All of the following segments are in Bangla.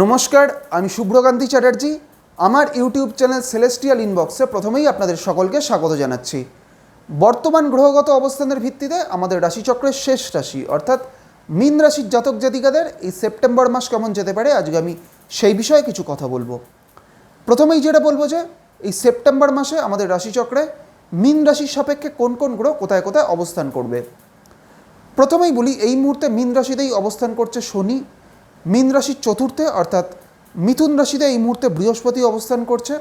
নমস্কার, আমি শুভ্রকান্তি চ্যাটার্জি। আমার ইউটিউব চ্যানেল সেলেস্টিয়াল ইনবক্সে প্রথমেই আপনাদের সকলকে স্বাগত জানাচ্ছি। বর্তমান গ্রহগত অবস্থানের ভিত্তিতে আমাদের রাশিচক্রের শেষ রাশি, অর্থাৎ মীন রাশির জাতক জাতিকাদের এই সেপ্টেম্বর মাস কেমন যেতে পারে, আজকে আমি সেই বিষয়ে কিছু কথা বলব। প্রথমেই যেটা বলব যে, এই সেপ্টেম্বর মাসে আমাদের রাশিচক্রে মীন রাশির সাপেক্ষে কোন কোন গ্রহ কোথায় কোথায় অবস্থান করবে। প্রথমেই বলি, এই মুহূর্তে মীন রাশিতেই অবস্থান করছে শনি মীন রাশির চতুর্থে, অর্থাৎ মিথুন রাশিতে এই মুহূর্তে বৃহস্পতি অবস্থান করছে।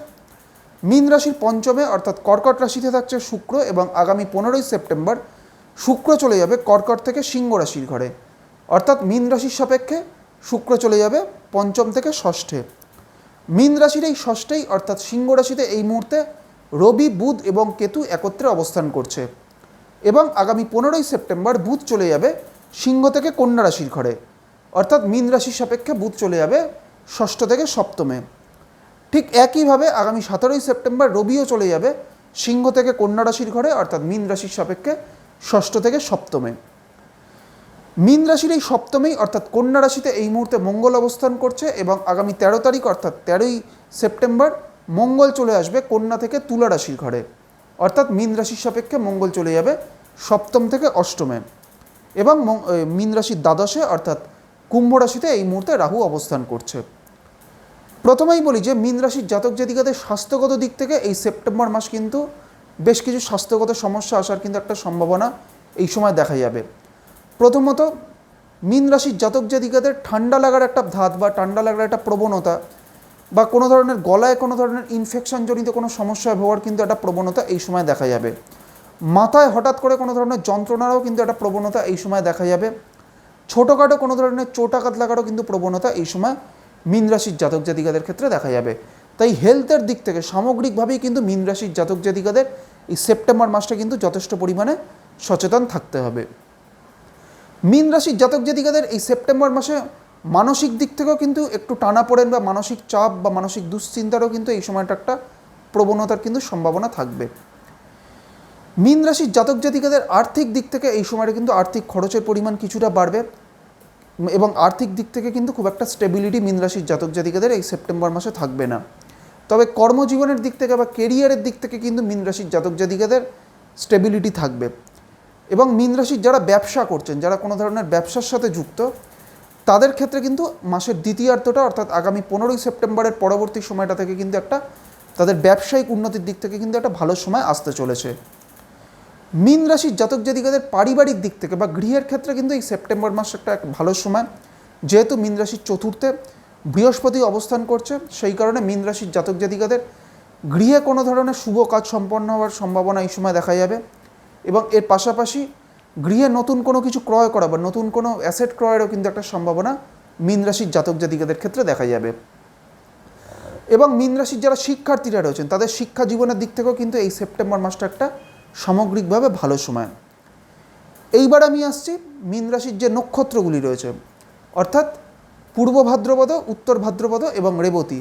মীন রাশির পঞ্চমে, অর্থাৎ কর্কট রাশিতে থাকছে শুক্র এবং আগামী পনেরোই সেপ্টেম্বর শুক্র চলে যাবে কর্কট থেকে সিংহ রাশির ঘরে। অর্থাৎ মীন রাশির সাপেক্ষে শুক্র চলে যাবে পঞ্চম থেকে ষষ্ঠে। মীন রাশির এই ষষ্ঠেই, অর্থাৎ সিংহ রাশিতে এই মুহূর্তে রবি, বুধ এবং কেতু একত্রে অবস্থান করছে। এবং আগামী পনেরোই সেপ্টেম্বর বুধ চলে যাবে সিংহ থেকে কন্যা রাশির ঘরে। অর্থাৎ মীন রাশির সাপেক্ষে বুধ চলে যাবে ষষ্ঠ থেকে সপ্তমে। ঠিক একইভাবে আগামী সতেরোই সেপ্টেম্বর রবিও চলে যাবে সিংহ থেকে কন্যা রাশির ঘরে, অর্থাৎ মীন রাশির সাপেক্ষে ষষ্ঠ থেকে সপ্তমে। মীন রাশির এই সপ্তমেই, অর্থাৎ কন্যা রাশিতে এই মুহূর্তে মঙ্গল অবস্থান করছে এবং আগামী তেরো তারিখ, অর্থাৎ তেরোই সেপ্টেম্বর, মঙ্গল চলে আসবে কন্যা থেকে তুলা রাশির ঘরে। অর্থাৎ মীন রাশির সাপেক্ষে মঙ্গল চলে যাবে সপ্তম থেকে অষ্টমে। এবং মীন রাশির দ্বাদশে, অর্থাৎ কুম্ভ রাশিতে এই মুহূর্তে রাহু অবস্থান করছে। প্রথমেই বলি যে, মীন রাশির জাতক জাতিকাদের স্বাস্থ্যগত দিক থেকে এই সেপ্টেম্বর মাস কিন্তু বেশ কিছু স্বাস্থ্যগত সমস্যা আসার কিন্তু একটা সম্ভাবনা এই সময় দেখা যাবে। প্রথমত, মীন রাশির জাতক জাতিকাদের ঠান্ডা লাগার একটা ধাত বা ঠান্ডা লাগার একটা প্রবণতা বা কোনো ধরনের গলায় কোনো ধরনের ইনফেকশন জনিত কোনো সমস্যায় ভোগার কিন্তু একটা প্রবণতা এই সময় দেখা যাবে। মাথায় হঠাৎ করে কোনো ধরনের যন্ত্রণারও কিন্তু একটা প্রবণতা এই সময় দেখা যাবে। ছোটোখাটো কোনো ধরনের চোটাঘাত লাগারও কিন্তু প্রবণতা এই সময় মীন রাশির জাতক জাতিকাদের ক্ষেত্রে দেখা যাবে। তাই হেলথের দিক থেকে সামগ্রিকভাবেই কিন্তু মীন রাশির জাতক জাতিকাদের এই সেপ্টেম্বর মাসটা কিন্তু যথেষ্ট পরিমাণে সচেতন থাকতে হবে। মীন রাশির জাতক জাতিকাদের এই সেপ্টেম্বর মাসে মানসিক দিক থেকেও কিন্তু একটু টানা পড়েন বা মানসিক চাপ বা মানসিক দুশ্চিন্তারও কিন্তু এই সময়টা একটা প্রবণতার কিন্তু সম্ভাবনা থাকবে। মীন রাশির জাতক জাতিকাদের আর্থিক দিক থেকে এই সময়টা কিন্তু আর্থিক খরচের পরিমাণ কিছুটা বাড়বে। এবং আর্থিক দিক থেকে কিন্তু খুব একটা স্টেবিলিটি মীন রাশির জাতক জাতিকাদের এই সেপ্টেম্বর মাসে থাকবে না। তবে কর্মজীবনের দিক থেকে বা কেরিয়ারের দিক থেকে কিন্তু মীন রাশির জাতক জাতিকাদের স্টেবিলিটি থাকবে। এবং মীন রাশির যারা ব্যবসা করছেন, যারা কোনো ধরনের ব্যবসার সাথে যুক্ত, তাদের ক্ষেত্রে কিন্তু মাসের দ্বিতীয়ার্ধটা অর্থাৎ আগামী পনেরোই সেপ্টেম্বরের পরবর্তী সময়টা থেকে কিন্তু একটা তাদের ব্যবসায়িক উন্নতির দিক থেকে কিন্তু একটা ভালো সময় আসতে চলেছে। মীন রাশির জাতক জাতিকাদের পারিবারিক দিক থেকে বা গৃহের ক্ষেত্রে কিন্তু এই সেপ্টেম্বর মাস একটা এক ভালো সময়। যেহেতু মীন রাশির চতুর্থে বৃহস্পতি অবস্থান করছে, সেই কারণে মীন রাশির জাতক জাতিকাদের গৃহে কোনো ধরনের শুভ কাজ সম্পন্ন হওয়ার সম্ভাবনা এই সময় দেখা যাবে এবং এর পাশাপাশি গৃহে নতুন কোনো কিছু ক্রয় করা বা নতুন কোনো অ্যাসেট ক্রয়েরও কিন্তু একটা সম্ভাবনা মীন রাশির জাতক জাতিকাদের ক্ষেত্রে দেখা যাবে। এবং মীন রাশির যারা শিক্ষার্থীরা রয়েছেন, তাদের শিক্ষা জীবনের দিক থেকেও কিন্তু এই সেপ্টেম্বর মাসটা একটা সামগ্রিকভাবে ভালো সময়। এইবার আমি আসছি মীন রাশির যে নক্ষত্রগুলি রয়েছে, অর্থাৎ পূর্ব ভাদ্রপদ, উত্তর ভাদ্রপদ এবং রেবতী।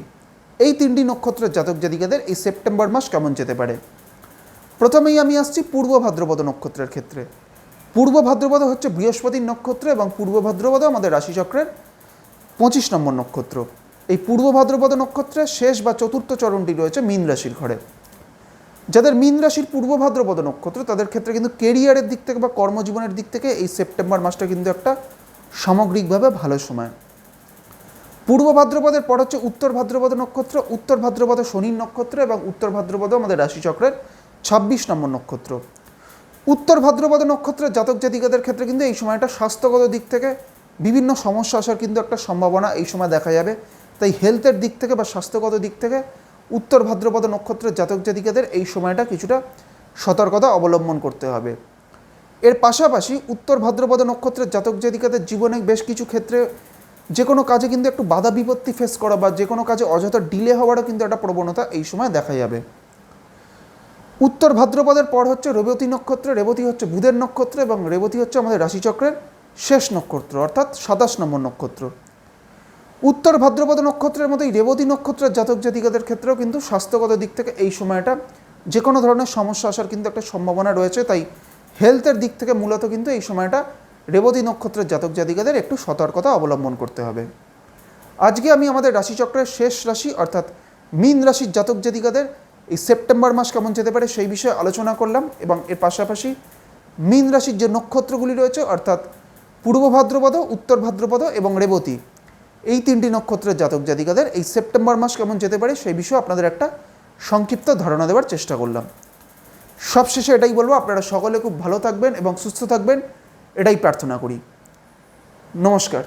এই তিনটি নক্ষত্রের জাতক জাতিকাদের এই সেপ্টেম্বর মাস কেমন যেতে পারে? প্রথমেই আমি আসছি পূর্ব ভাদ্রপদ নক্ষত্রের ক্ষেত্রে। পূর্ব ভাদ্রপদ হচ্ছে বৃহস্পতির নক্ষত্র এবং পূর্ব ভাদ্রপদ আমাদের রাশিচক্রের পঁচিশ নম্বর নক্ষত্র। এই পূর্ব ভাদ্রপদ নক্ষত্রের শেষ বা চতুর্থ চরণটি রয়েছে মীন রাশির ঘরে। যাদের মীন রাশির পূর্ব ভাদ্রপদ নক্ষত্র, তাদের ক্ষেত্রে কিন্তু কেরিয়ারের দিক থেকে বা কর্মজীবনের দিক থেকে এই সেপ্টেম্বর মাসটা কিন্তু একটা সামগ্রিকভাবে ভালো সময়। পূর্ব ভাদ্রপদের, পর হচ্ছে উত্তর ভাদ্রপদ নক্ষত্র, উত্তর ভাদ্রপদ শনির নক্ষত্র এবং উত্তর ভাদ্রপদ আমাদের রাশিচক্রের ছাব্বিশ নম্বর নক্ষত্র। উত্তর ভাদ্রপদ নক্ষত্রের জাতক জাতিকাদের ক্ষেত্রে কিন্তু এই সময়টা স্বাস্থ্যগত দিক থেকে বিভিন্ন সমস্যা আসার কিন্তু একটা সম্ভাবনা এই সময় দেখা যাবে। তাই হেলথের দিক থেকে বা স্বাস্থ্যগত দিক থেকে উত্তর ভাদ্রপদ নক্ষত্রের জাতক জাতিকাদের এই সময়টা কিছুটা সতর্কতা অবলম্বন করতে হবে। এর পাশাপাশি উত্তর ভাদ্রপদ নক্ষত্রের জাতক জাতিকাদের জীবনে বেশ কিছু ক্ষেত্রে যে কোনো কাজে কিন্তু একটু বাধা বিপত্তি ফেস করা বা যে কোনো কাজে অযথা ডিলে হওয়ারও কিন্তু একটা প্রবণতা এই সময় দেখা যাবে। উত্তর ভাদ্রপদের পর হচ্ছে রেবতী নক্ষত্র, রেবতী হচ্ছে বুধের নক্ষত্র এবং রেবতী হচ্ছে আমাদের রাশিচক্রের শেষ নক্ষত্র অর্থাৎ সাতাশ নম্বর নক্ষত্র। উত্তর ভাদ্রপদ নক্ষত্রের মতো এই রেবতী নক্ষত্রের জাতক জাতিকাদের ক্ষেত্রেও কিন্তু স্বাস্থ্যগত দিক থেকে এই সময়টা যে কোনো ধরনের সমস্যা আসার কিন্তু একটা সম্ভাবনা রয়েছে। তাই হেলথের দিক থেকে মূলত কিন্তু এই সময়টা রেবতী নক্ষত্রের জাতক জাতিকাদের একটু সতর্কতা অবলম্বন করতে হবে। আজকে আমি আমাদের রাশিচক্রের শেষ রাশি অর্থাৎ মীন রাশির জাতক জাতিকাদের এই সেপ্টেম্বর মাস কেমন যেতে পারে সেই বিষয়ে আলোচনা করলাম এবং এর পাশাপাশি মীন রাশির যে নক্ষত্রগুলি রয়েছে অর্থাৎ পূর্ব ভাদ্রপদ, উত্তর ভাদ্রপদ এবং রেবতী এই তিনটি নক্ষত্রের জাতক জাতিকাদের এই সেপ্টেম্বর মাস কেমন যেতে পারে সেই বিষয়ে আপনাদের একটা সংক্ষিপ্ত ধারণা দেওয়ার চেষ্টা করলাম। সবশেষে এটাই বলব, আপনারা সকলে খুব ভালো থাকবেন এবং সুস্থ থাকবেন, এটাই প্রার্থনা করি। নমস্কার।